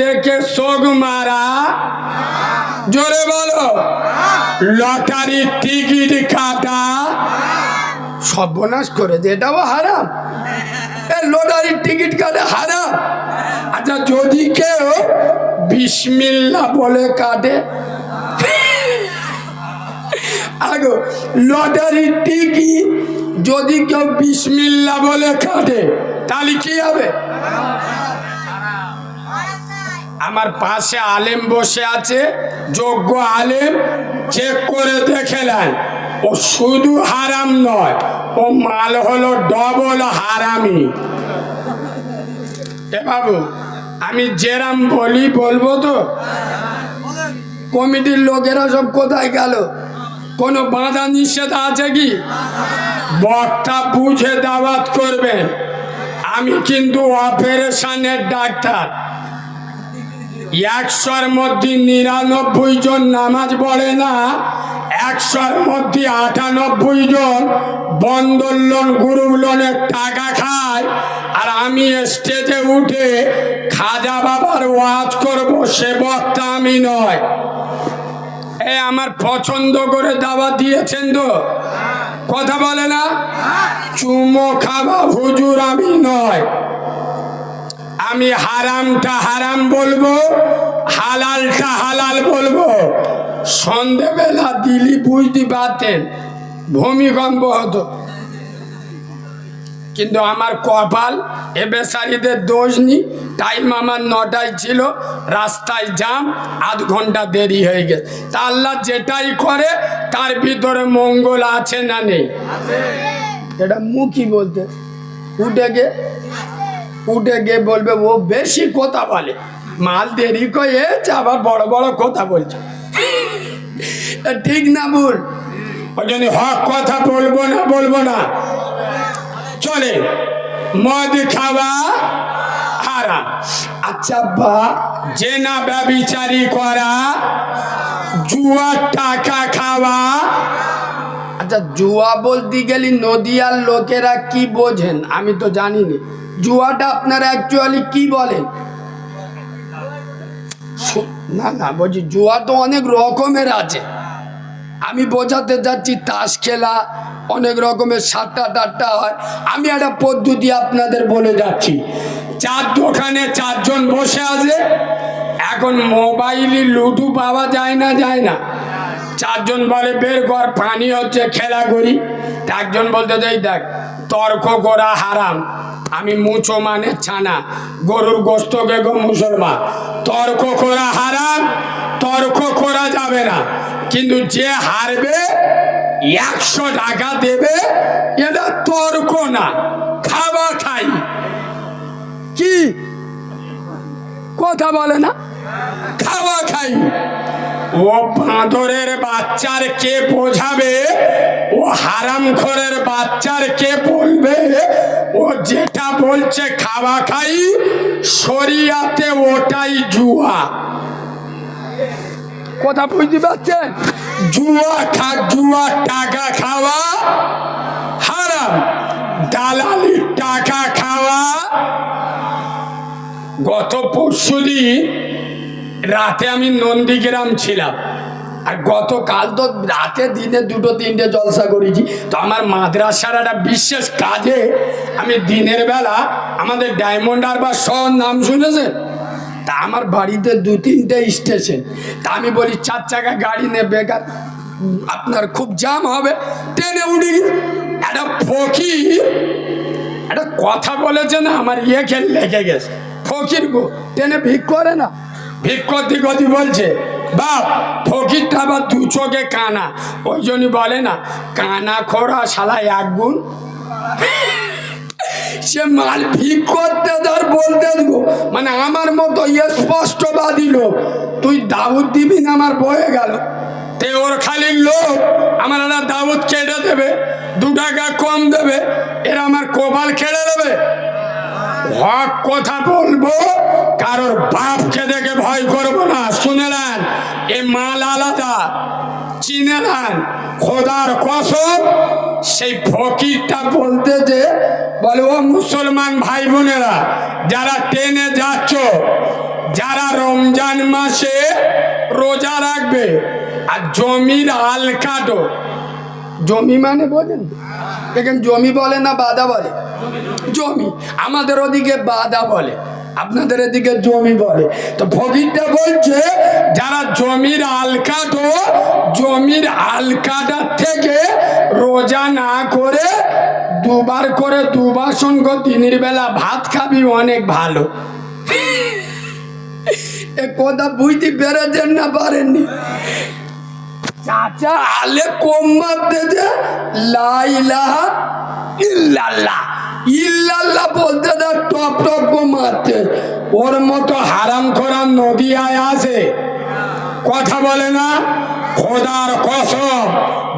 দেখে শোক মারা। জোরে বলো। লটারির টিকিট কাটা। সর্বনাশ করেছে এটাও হারাম। লটারির টিকিট কাটে হারাম। আচ্ছা যদি কেউ বিসমিল্লা বলে কাটে আগো, লটারির টিকিট যদি কেউ বিসমিল্লা বলে কাটে তাহলে কি হবে? আমার পাশে আলেম বসে আছে, যোগ্য আলেম চেক করে দেখে দেখেলেন ও শুধু হারাম নয়, ও মাল হলো ডবল হারামি। এ বাবু, আমি যেরাম বলি, বলব তো? কমিটির লোকেরা সব কোথায় গেল? কোনো বাধা নিষেধ আছে কি? বক্তা বুঝে দাওয়াত করবেন আমি কিন্তু অপারেশনের ডাক্তার। একশোর মধ্যে নিরানব্বই জন নামাজ পড়ে না, একশোর মধ্যে আটানব্বই জন বন্দর লোন গ্রুপ লোনের টাকা খায়। আর আমি স্টেজে উঠে খাজা বাবার ওয়াজ করব, সে বক্তা আমি নয়। এ, আমার পছন্দ করে দাওয়া দিয়েছেন তো? কথা বলে না? চুমো খাবা হুজুর আমি নয়। আমি হারামটা হারাম বলব হালালটা হালাল বলব। সন্ধেবেলা দিলি বুঝতে পারতেন ভূমিকম্প হতো। কিন্তু আমার কপাল এ বেসারিদের দোষ নি। টাইম আমার নটায় ছিল রাস্তায় জাম আধ ঘণ্টা দেরি হয়ে গেছে। তা আল্লাহ যেটাই করে তার ভিতরে মঙ্গল আছে না নেই? এটা মুখই বলতে উঠে গে। উঠে গিয়ে বলবে ও বেশি কথা বলে। মাল দেরি করে আবার বড় বড় কথা বলছে। ঠিক না ভুল? ওই জন্য হক কথা বলব না বলব না। চলে মদ খাওয়া হারাম আচ্ছা বা যে না ব্যবিচারি করা জুয়ার টাকা খাওয়া। আচ্ছা জুয়া বলতে গেলে নদিয়ার লোকেরা কি বোঝেন? আমি তো জানি না জুয়াটা আপনারা অ্যাকচুয়ালি কি বলেন? না না, বলছি জুয়া তো অনেক রকমের আছে। আমি বোঝাতে যাচ্ছি, তাস খেলা অনেক রকমের, সাতটা টাট্টা হয়। আমি একটা পদ্ধতি আপনাদের বলে যাচ্ছি। চার দোকানে চারজন বসে আছে, এখন মোবাইলে লুডু পাওয়া যায় না যায় না। চারজন বলে, বের কর, পানি হচ্ছে, খেলা করি। একজন বলতে যাই দেখ, তর্ক করা হারাম। আমি মুচো মানে ছানা। গরুর গোস্তকে গো মুসলমান। তর্ক করা হারাম, তর্ক করা যাবে না। কিন্তু যে হারবে, একশো টাকা দেবে, এটা তর্ক না। খাওয়া খাই। কি? কথা বলে না? খাওয়া খাই। ও বাঁদরের বাচ্চার কে বোঝাবে? ও হারাম খোরের বাচ্চার কে বলবে? ও যেটা বলছে খাওয়া খাই শরিয়াতে ওটাই জুয়া। কথা বুঝতে পারছেন? জুয়া খা জুয়া টাকা খাওয়া হারাম। দালালির টাকা খাওয়া। গত পরশু রাতে আমি নন্দীগ্রাম ছিলাম। আর গতকাল তো রাতে দিনে দুটো তিনটে জলসা করেছি। তো আমার মাদ্রাসার একটা বিশেষ কাজে আমি দিনের বেলা আমাদের ডায়মন্ড হারবার শহর নাম শুনেছেন তা আমার বাড়িতে দু তিনটে স্টেশন। তা আমি বলি, চার চাকা গাড়ি নিয়ে বেকার, আপনার খুব জাম হবে। ট্রেনে উঠে। একটা ফকির, একটা কথা বলেছে না, আমার ইয়ে খেল লেগে গেছে। ফকির গো ট্রেনে ভিক করে না? ভিক করতে করতে বলছে, বাপ, ফকিরটা আবার দু চোখে কানা। ওই জন্য বলে না, কানা খোরা শালা এক গুণ। সে মাল ভিক করতে ধর বলতে দেবো। মানে আমার মতো স্পষ্টবাদী লোক, তুই দাউদ দিবি না আমার বয়ে গেল। তে ওর খালি লোক আমার একটা দাউদ কেটে দেবে, দু টাকা কম দেবে, এরা আমার কোপাল খেড়ে দেবে হক কথা বলব কারোর বাপকে দেখে ভয় করব না, শুনে শুনেলেন এ মাল আলাদা, চিনে চিনেলেন খোদার কসম, সেই ফকিরটা বলতে যে, বলে, ও মুসলমান ভাই বোনেরা যারা ট্রেনে যাচ্ছ, যারা রমজান মাসে রোজা রাখবে আর জমির আল কাটো, জমি মানে বোঝেন? দেখেন, জমি বলে না বাদা বলে? জমি। আমাদের ওদিকে বাদা বলে। আপনাদের এদিকে জমি বলে। তো ফকিরটা বলছে, যারা জমির আলকাটো জমির আলকাটার থেকে রোজা না করে দুবার করে দুবার সঙ্গ দিনের বেলা ভাত খাবি অনেক ভালো। এ কথা বুঝতে পেরেছেন না পারেননি? চাচা আলে কম মারতে ইল্লাল্লাহ ইল্লাল্লাহ। বলতে দে টপ টপ মারতে। ওর মতো হারাম করা নদী আয় আছে। কথা বলে না? খোদার কসম,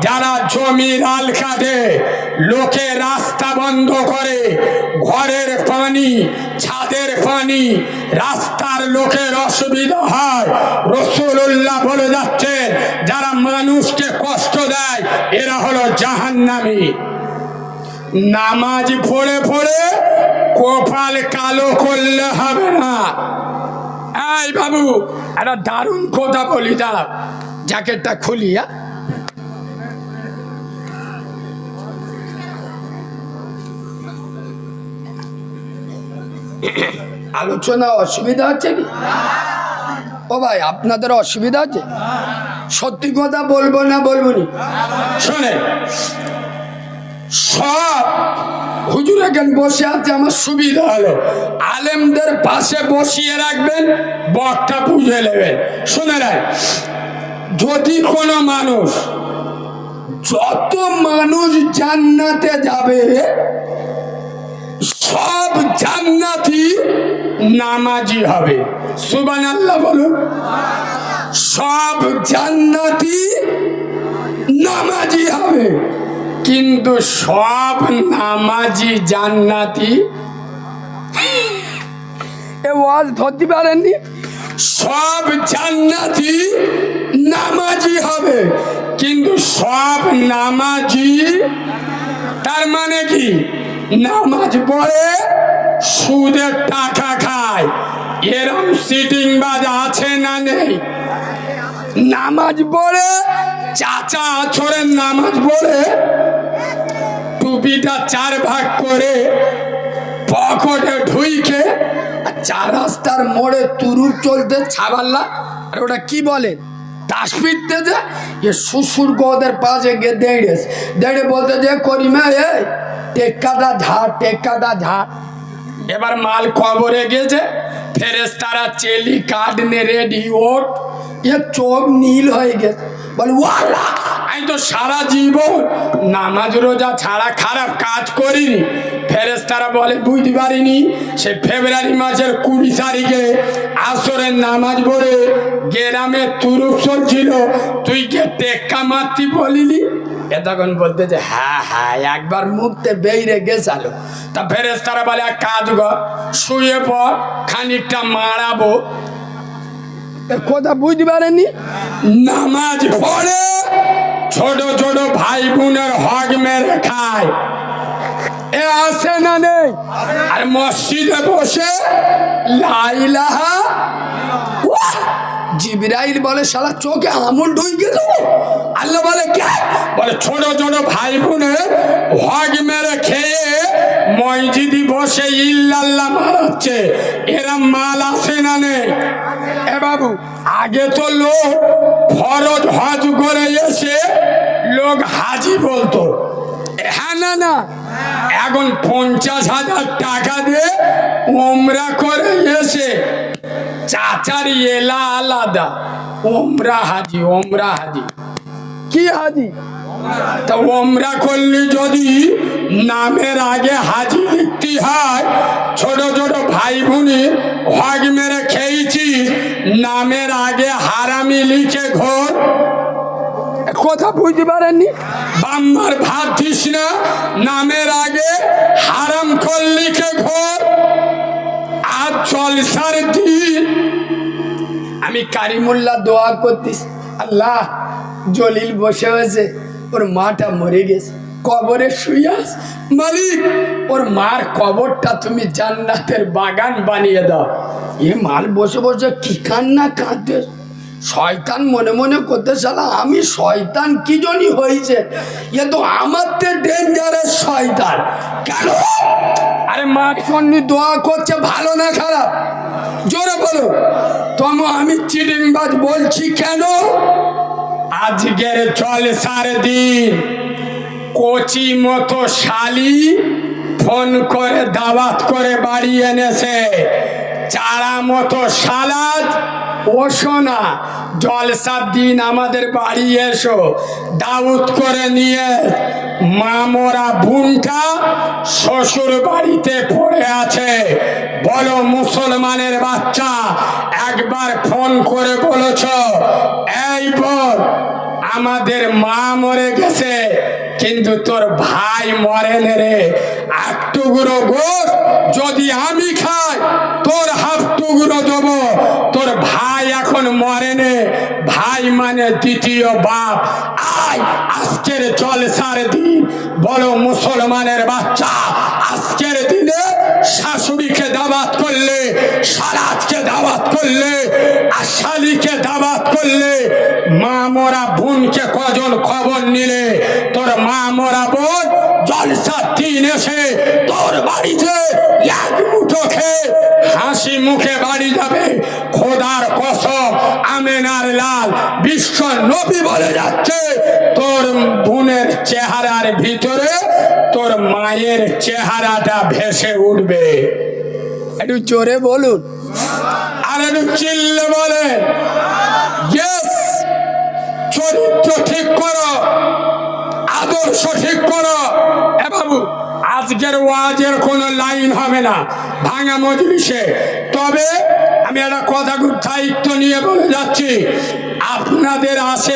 যারা জমির আল কাটে, লোকে রাস্তা বন্ধ করে, ঘরের পানি, ছাদের পানি, রাস্তার লোকের অসুবিধা হয়। রসুল্লাহ বলে যাচ্ছে, যারা মানুষকে কষ্ট দেয়, এরা হলো জাহান্নামী। নামাজ পড়ে পড়ে কপাল কালো করলে হবে না। এই বাবু, একটা দারুণ কথা বলি, দাঁড়াও, জ্যাকেটটা খুলি হ্যাঁ আলোচনা অসুবিধা হচ্ছে কি? ও ভাই, আপনাদের অসুবিধা আছে? সত্যি কথা বলব না বলব নি? শোনে সব হুজুর এখানে বসে আছে, আমার সুবিধা হলো। আলেমদের পাশে বসিয়ে রাখবেন বকটা বুঝে নেবেন। শুনে নেন, যদি কোনো মানুষ যত মানুষ জান্নাতে যাবে, সব জান্নাতি নামাজি হবে। সুবান আল্লাহ বলুন। সব জান্নাতি নামাজি হবে। কিন্তু সব নামাজি জান্নাতি। এ ওয়াজ ধরতে পারেননি? সব জান্নাতি নামাজি হবে, কিন্তু সব নামাজি, তার মানে কি? নামাজ পড়ে সুদের টাকা খায়। এরম সিটিং বাজ আছে না নেই? নামাজ পড়ে চাচা আছরের নামাজ পড়ে টুপিটা চার ভাগ করে পকেটে ঢুইকে চার রাস্তার মোড়ে তুরুপ চলতে ছাবাল্লা। আর ওটা কি বলে? তাস পিটতে যে এ শ্বশুর গোদের পাশে গিয়ে দেড়েস দেড়ে বলতে যে করিমা, এ টেক্কাটা ঝাড় টেক্কাটা ঝাড় এবার মাল কবরে গেছে ফেরেস তারা চেলি কাঠ নে রেডি ওট এ চোখ নীল হয়ে গেছে। বলে আমি তো সারা জীবন নামাজ, রোজা ছাড়া খারাপ কাজ করিনি। ফেরেস তারা বলে, বুঝতে পারিনি, সে ফেব্রুয়ারি মাসের কুড়ি তারিখে আসরের নামাজ পড়ে গ্রামে তুরুপ চলছিল। তুই কে টেক্কা মারতি বলিলি? এ তখন বলতে যে হ্যাঁ হ্যাঁ একবার মুখতে বেইরে গেছালো। তা ফেরেস তারা বলে কাজ কর, শুয়ে পর খানিকটা মারাবো কথা বুঝতে পারেনি নামাজ পড়ে ছোট ছোট ভাই বোনের হক মেরে খায়। এ আসে না নেই? আর মসজিদে বসে লাইলাহা! জিবরাইল বলে, শালা, চোখে আমুল ঢুকে দেবো? আল্লাহ বলে, কে? বলে, ছোট ছোট ভাই বোনের হক মেরে খেয়ে মসজিদি বসে ইল্লাল্লাহ মারাচ্ছে। এরা মাল আসে না নেই? এ বাবু, আগে তো লোক ফরজ হজ করে এসে লোক হাজি বলতো। হ্যাঁ না না। এখন পঞ্চাশ হাজার টাকা দিয়ে ওমরা করে এসে চাচার এলা আলাদা। ওমরা হাজি ওমরা হাজি। কি হাজি? তা ওমরা করলে যদি নামের আগে হাজি লিখতে হয়, ছোট ছোট ভাই বোনে হক মেরে খেয়েছি, নামের আগে হারামি লিখে ঘর। কথা বুঝতে পারেননি? বাম্মার ভাত দিস না, নামের আগে হারাম খল লিখে ঘর। আর জলসার দিন। আমি কারিমুল্লাহ দোয়া করতিস আল্লাহ, জলিল বসে হয়েছে। ওর মাটা মরে গেছে, কবরে শুয়াস মালিক, ওর মার কবরটা তুমি জান্নাতের বাগান বানিয়ে দাও। এ মাল বসে বসে কি কান্না কাঁদতে শয়তান মনে মনে করতে চালা আমি শয়তান কি জনই হয়েছে এ তো আমার তো ডেঞ্জারাস শয়তান। কেন? আরে মা সন্নি দোয়া করছে, ভালো না খারাপ? জোরে বলো। তমু আমি চিটিংবাজ বলছি, কেন? আজকের চল সারে দিন। কচি মতো শালি ফোন করে দাওয়াত করে বাড়ি এনেছে। চারা মতো সালাদ, ও সোনা জলসার দিন আমাদের বাড়ি এসো। দাউদ করে নিয়ে মামরা বুনটা শ্বশুর বাড়িতে পড়ে আছে। বলো মুসলমানের বাচ্চা, একবার ফোন করে বলেছ, এই বল আমাদের মা মরে গেছে, কিন্তু তোর ভাই মরেন রে। এক টুকরো গোস যদি আমি খাই, তোর হাফ টুকরো দেবো। তোর ভাই এখন মরেনে ভাই মানে দ্বিতীয় বাপ। আয়, আজকের জলসার দিন। বলো মুসলমানের বাচ্চা, আজকের দিনে শাশুড়িকে দাবাত করলে সারাজকে দাওয়াত করলে আর শালিকে দাবাত করলে, মা মোরা বোনকে কজন খবর নিলে? তোর মা মোরা বোন জলসার দিন এসে তোর বাড়িতে এক মুঠো খেয়ে হাসি মুখে বাড়ি যাবে। খোদার কসম, আমেনার লাল বিশ্ব নবী বলে যাচ্ছে, তোর বোনের চেহারার ভিতরে তোর মায়ের চেহারাটা ভেসে উঠবে। একটু জোরে বলুন। আর একটু চিল্লে বলেন। চরিত্র ঠিক করো, আদর্শ ঠিক করো। এ বাবু, আজকের ওয়াজের কোনো লাইন হবে না, ভাঙা মজলিসে। তবে আমি একটা কথা খুব দায়িত্ব নিয়ে বলে যাচ্ছি, আপনাদের আশেপাশে